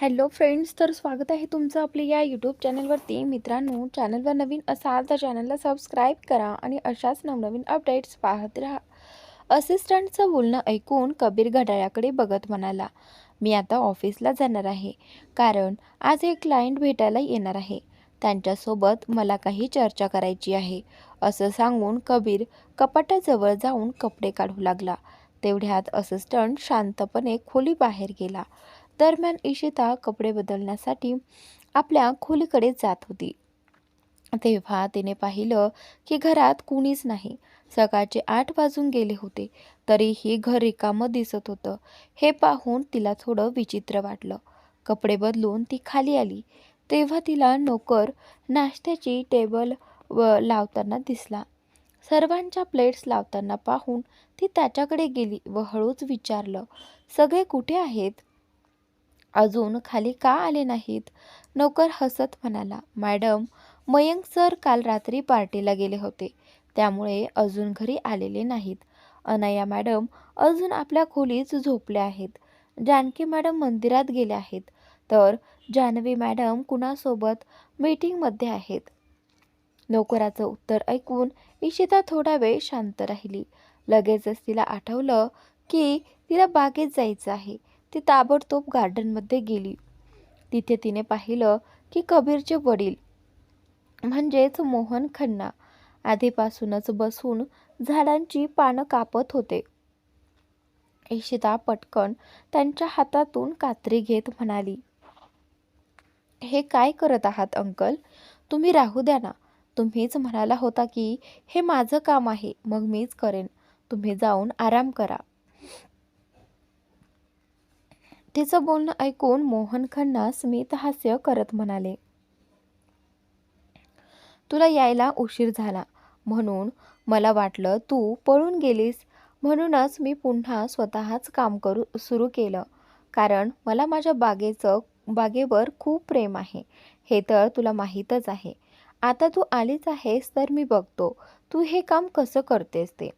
Hello friends तर स्वागत आहे तुमचं आपल्या या यूट्यूब चॅनलवरती मित्रांनो चॅनलवर नवीन असाल तर चॅनलला सबस्क्राईब करा आणि अशाच नवनवीन अपडेट्स पाहत राहा. असिस्टंटचं बोलणं ऐकून कबीर घड्याळाकडे बघत म्हणाला मी आता ऑफिसला जाणार आहे. कारण आज एक क्लायंट भेटायला येणार आहे. त्यांच्यासोबत मला काही चर्चा करायची आहे. असं सांगून कबीर कपाटाजवळ जाऊन कपडे काढू लागला. तेवढ्यात असिस्टंट शांतपणे खोली बाहेर गेला. दरम्यान इशिता कपडे बदलण्यासाठी आपल्या खोलीकडे जात होती. तेव्हा तिने पाहिलं की घरात कुणीच नाही. सकाळचे आठ वाजून गेले होते. तरीही घर रिकामं दिसत होतं. हे पाहून तिला थोडं विचित्र वाटलं. कपडे बदलून ती खाली आली. तेव्हा तिला नोकर नाश्त्याची टेबल व लावताना दिसला. सर्वांच्या प्लेट्स लावताना पाहून ती त्याच्याकडे गेली व हळूच विचारलं सगळे कुठे आहेत? अजून खाली का आले नाहीत? नोकर हसत म्हणाला मॅडम मयंक सर काल रात्री पार्टीला गेले होते. त्यामुळे अजून घरी आलेले नाहीत. अनया मॅडम अजून आपल्या खोलीच झोपल्या आहेत. जानकी मॅडम मंदिरात गेल्या आहेत. तर जान्हवी मॅडम कुणासोबत मीटिंगमध्ये आहेत नोकराचं उत्तर ऐकून इशिता थोडा वेळ शांत राहिली. लगेचच तिला आठवलं की तिला बागेत जायचं आहे. ती ताबडतोब गार्डनमध्ये गेली. तिथे तिने पाहिलं की कबीरचे वडील म्हणजेच मोहन खन्ना आधीपासूनच बसून झाडांची पानं कापत होते. इशिता पटकन त्यांच्या हातातून कात्री घेत म्हणाली हे काय करत आहात अंकल? तुम्ही राहू द्या ना. तुम्हीच म्हणाला होता की हे माझं काम आहे मग मीच करेन. तुम्ही जाऊन आराम करा. तिचं बोलणं ऐकून मोहन खन्ना स्मित हास्य करत म्हणाले तुला यायला उशीर झाला. म्हणून मला वाटलं तू पळून गेलीस. म्हणूनच मी पुन्हा स्वतःच काम करू सुरू केलं. कारण मला माझ्या बागेचं बागेवर खूप प्रेम आहे. हे तर तुला माहीतच आहे. आता तू आलीच आहेस तर मी बघतो. तू हे काम कसं करतेस ते?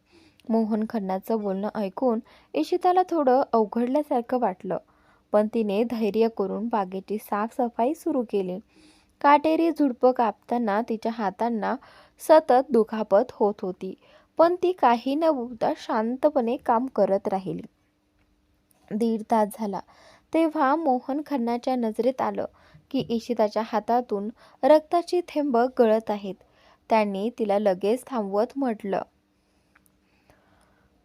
मोहन खन्नाचं बोलणं ऐकून इशिताला थोडं अवघडल्यासारखं वाटलं. पण तिने धैर्य करून बागेची साफसफाई सुरू केली. काटेरी झुडपं कापताना तिच्या हातांना सतत दुखापत होत होती पण ती काही न बोलता शांतपणे काम करत राहिली. दीड तास झाला. तेव्हा मोहन खन्नाच्या नजरेत आलं की इशिताच्या हातातून रक्ताची थेंब गळत आहेत. त्यांनी तिला लगेच थांबवत म्हटलं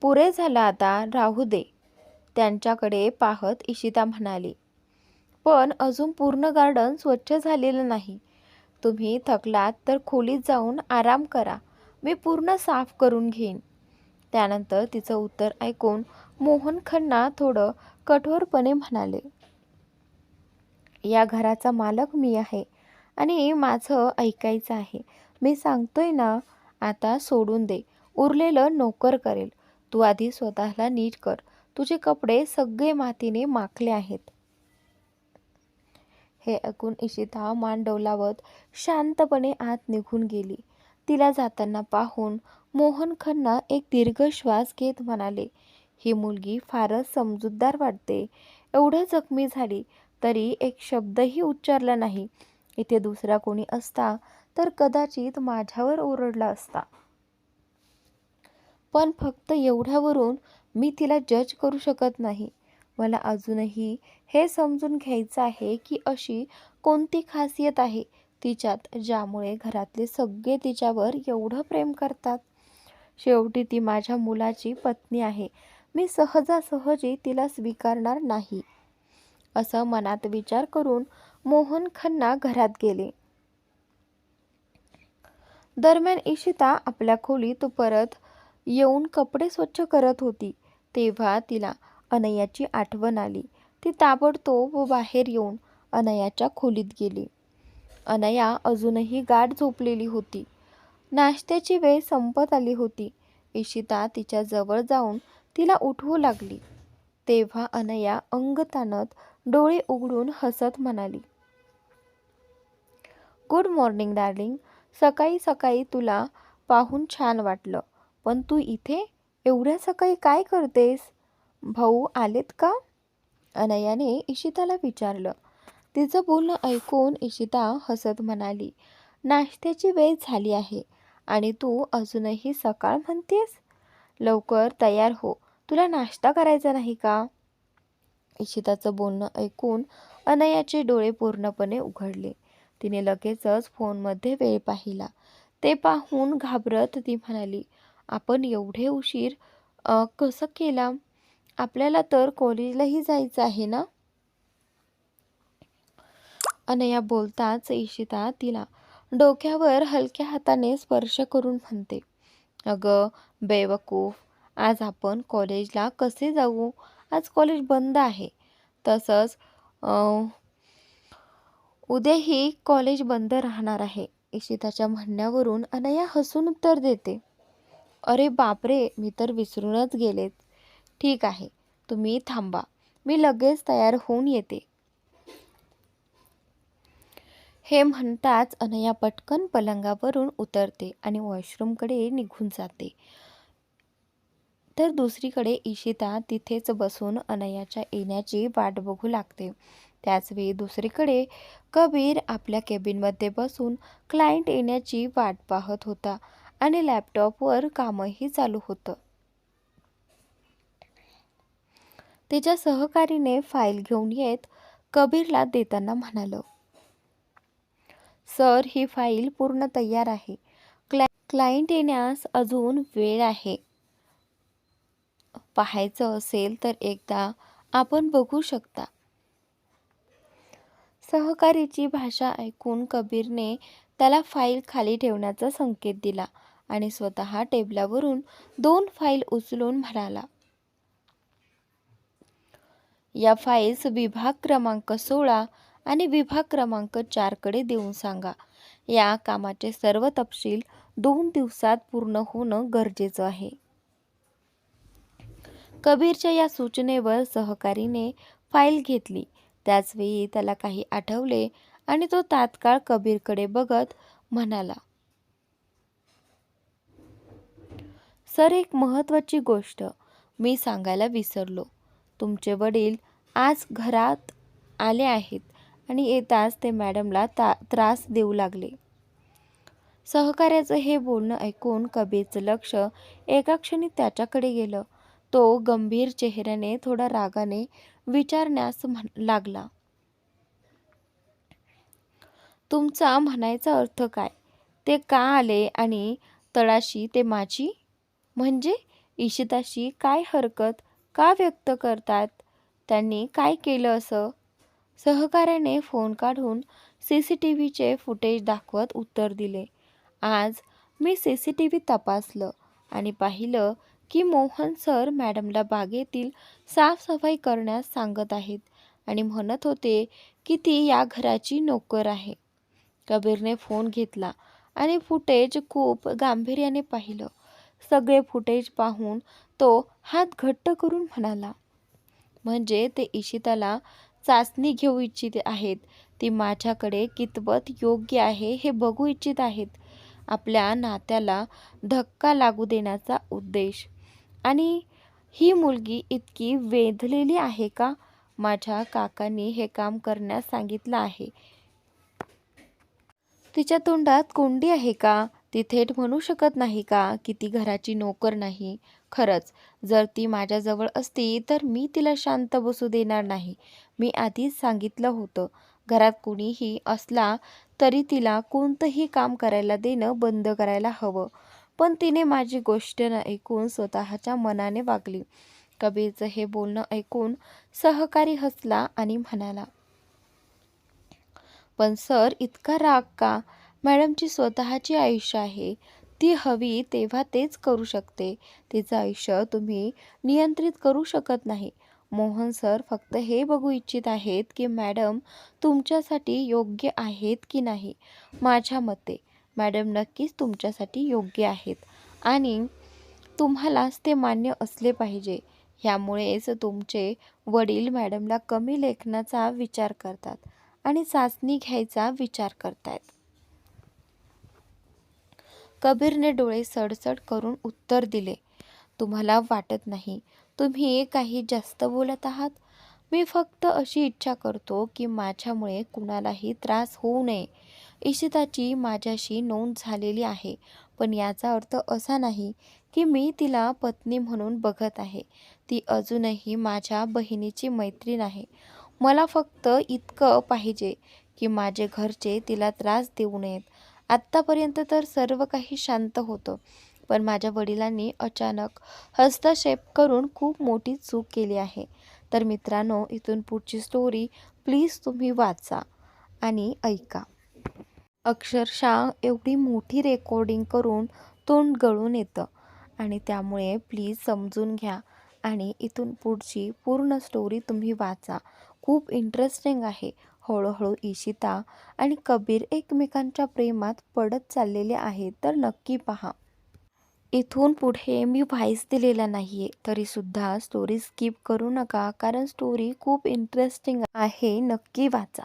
पुरे झालं आता राहू दे. त्यांच्याकडे पाहत इशिता म्हणाली पण अजून पूर्ण गार्डन स्वच्छ झालेलं नाही. तुम्ही थकलात तर खोलीत जाऊन आराम करा. मी पूर्ण साफ करून घेईन. त्यानंतर तिचं उत्तर ऐकून मोहन खन्ना थोडं कठोरपणे म्हणाले या घराचा मालक मी आहे आणि माझं ऐकायचं आहे. मी सांगतोय ना आता सोडून दे. उरलेलं नोकर करेल. तू आधी स्वतःला नीट कर. तुझे कपडे सगळे मातीने माखले आहेत. हे ऐकून इशिता मान डोलावत शांतपणे आत निघून गेली. तिला जाताना पाहून मोहन खन्ना एक दीर्घ श्वास घेत म्हणाले ही मुलगी फारच समजूतदार वाटते. एवढं जखमी झाली तरी एक शब्दही उच्चारला नाही. इथे दुसरा कोणी असता तर कदाचित माझ्यावर ओरडला असता. पण फक्त एवढ्यावरून मी तिला जज करू शकत नाही. मला अजूनही हे समजून घ्यायचं आहे की अशी कोणती खासियत आहे तिच्यात ज्यामुळे घरातले सगळे तिच्यावर एवढं प्रेम करतात. शेवटी ती माझ्या मुलाची पत्नी आहे. मी सहजासहजी तिला स्वीकारणार नाही. असं मनात विचार करून मोहन खन्ना घरात गेले. दरम्यान इशिता आपल्या खोलीत परत येऊन कपडे स्वच्छ करत होती. तेव्हा तिला अनयाची आठवण आली. ती ताबडतोब बाहेर येऊन अनयाच्या खोलीत गेली. अनया अजूनही गाठ झोपलेली होती. नाश्त्याची वेळ संपत आली होती. इशिता तिच्या जवळ जाऊन तिला उठवू लागली. तेव्हा अनया अंग ताणत डोळे उघडून हसत म्हणाली गुड मॉर्निंग डार्लिंग. सकाळी सकाळी तुला पाहून छान वाटलं. पण तू इथे एवढ्या सकाळी काय करतेस? भाऊ आलेत का? अनयाने इशिताला विचारलं. तिचं बोलणं ऐकून इशिता हसत म्हणाली नाश्त्याची वेळ झाली आहे आणि तू अजूनही सकाळ म्हणतेस? लवकर तयार हो. तुला नाश्ता करायचा नाही का? इशिताचं बोलणं ऐकून अनयाचे डोळे पूर्णपणे उघडले. तिने लगेचच फोनमध्ये वेळ पाहिला. ते पाहून घाबरत ती म्हणाली आपण एवढे उशीर कसं केला? आपल्याला तर कॉलेजलाही जायचं आहे ना? अनया बोलताच इशिता तिला डोक्यावर हलक्या हाताने स्पर्श करून म्हणते अगं बेवकूफ आज आपण कॉलेजला कसे जाऊ? आज कॉलेज बंद आहे. तसंच उद्याही कॉलेज बंद राहणार आहे. इशिताच्या म्हणण्यावरून अनया हसून उत्तर देते अरे बापरे मी तर विसरूनच गेलेत. ठीक आहे तुम्ही थांबा मी लगेच तयार होऊन येते. हे म्हणताच अनया पटकन पलंगावरून उतरते आणि वॉशरूमकडे निघून जाते. तर दुसरीकडे इशिता तिथेच बसून अनयाच्या येण्याची वाट बघू लागते. त्याचवेळी दुसरीकडे कबीर आपल्या केबिनमध्ये बसून क्लायंट येण्याची वाट पाहत होता. आणि लॅपटॉपवर कामही चालू होतं. तिच्या सहकारीने फाईल घेऊन येत कबीरला देताना म्हणालं सर ही फाईल पूर्ण तयार आहे. क्लाय क्लायंट येण्यास अजून वेळ आहे. पाहायचं असेल तर एकदा आपण बघू शकता. सहकारीची भाषा ऐकून कबीरने त्याला फाईल खाली ठेवण्याचा संकेत दिला. आणि स्वतः टेबलावरून दोन फाईल उचलून म्हणाला या फाईल्स विभाग क्रमांक सोळा आणि विभाग क्रमांक चारकडे देऊन सांगा. या कामाचे सर्व तपशील दोन दिवसात पूर्ण होणं गरजेचं आहे. कबीरच्या या सूचनेवर सहकारीने फाईल घेतली. त्याचवेळी त्याला काही आठवले आणि तो तात्काळ कबीरकडे बघत म्हणाला सर एक महत्त्वाची गोष्ट मी सांगायला विसरलो. तुमचे वडील आज घरात आले आहेत आणि येताच ते मॅडमला ता त्रास देऊ लागले. सहकार्याचं हे बोलणं ऐकून कबीरचं लक्ष एका क्षणी त्याच्याकडे गेलं. तो गंभीर चेहऱ्याने थोडा रागाने विचारण्यास म्हण लागला. तुमचा म्हणायचा अर्थ काय? ते का आले आणि तळाशी ते माझी म्हणजे इशिताशी काय हरकत का व्यक्त करतात? त्यांनी काय केलं असं? सहकार्याने फोन काढून सी सी टी व्हीचे फुटेज दाखवत उत्तर दिले. आज मी सी सी टी व्ही तपासलं आणि पाहिलं की मोहन सर मॅडमला बागेतील साफसफाई करण्यास सांगत आहेत आणि म्हणत होते की ती या घराची नोकर आहे. कबीरने फोन घेतला आणि फुटेज खूप गांभीर्याने पाहिलं. सगळे फुटेज पाहून तो हात घट्ट करून म्हणाला म्हणजे ते इशिताला चाचणी घेऊ इच्छित आहेत. ती माझ्याकडे कितपत योग्य आहे हे बघू इच्छित आहेत. आपल्या नात्याला धक्का लागू देण्याचा उद्देश. आणि ही मुलगी इतकी वेधलेली आहे का? माझ्या काकांनी हे काम करण्यास सांगितलं आहे. तिच्या तोंडात कोंडी आहे का? ती थेट म्हणू शकत नाही का की ती घराची नोकर नाही? खरंच जर ती माझ्याजवळ असती तर मी तिला शांत बसू देणार नाही. मी आधीच सांगितलं होतं घरात कुणीही असला तरी तिला कोणतंही काम करायला देणं बंद करायला हवं. पण तिने माझी गोष्ट न ऐकून स्वतःच्या मनाने वागली. कबीरचं हे बोलणं ऐकून सहकारी हसला आणि म्हणाला पण सर इतका राग का? मॅडमची स्वतःची आयुष्य आहे. ती हवी तेव्हा तेच करू शकते. तिचं आयुष्य तुम्ही नियंत्रित करू शकत नाही. मोहन सर फक्त हे बघू इच्छित आहेत की मॅडम तुमच्यासाठी योग्य आहेत की नाही. माझ्या मते मॅडम नक्कीच तुमच्यासाठी योग्य आहेत. आणि तुम्हालाच ते मान्य असले पाहिजे. ह्यामुळेच तुमचे वडील मॅडमला कमी लेखनाचा विचार करतात आणि चाचणी घ्यायचा विचार करतायत. कबीरने डोळे सडसड करून उत्तर दिले तुम्हाला वाटत नाही तुम्ही काही जास्त बोलत आहात? मी फक्त अशी इच्छा करतो की माझ्यामुळे कुणालाही त्रास होऊ नये. इशिताची माझ्याशी नोंद झालेली आहे पण याचा अर्थ असा नाही की मी तिला पत्नी म्हणून बघत आहे. ती अजूनही माझ्या बहिणीची मैत्रीण आहे. मला फक्त इतकं पाहिजे की माझे घरचे तिला त्रास देऊ नयेत. आत्तापर्यंत तर सर्व काही शांत होतं. पण माझ्या वडिलांनी अचानक हस्तक्षेप करून खूप मोठी चूक केली आहे. तर मित्रांनो इथून पुढची स्टोरी प्लीज तुम्ही वाचा आणि ऐका. अक्षरशः एवढी मोठी रेकॉर्डिंग करून तोंड गळून येतं आणि त्यामुळे प्लीज समजून घ्या आणि इथून पुढची पूर्ण स्टोरी तुम्ही वाचा. खूप इंटरेस्टिंग आहे. हळूहळू इशिता आणि कबीर एकमेकांच्या प्रेमात पडत चाललेले आहेत तर नक्की पहा. इथून पुढे मी व्हाईस दिलेला नाही आहे तरीसुद्धा स्टोरी स्किप करू नका कारण स्टोरी खूप इंटरेस्टिंग आहे नक्की वाचा.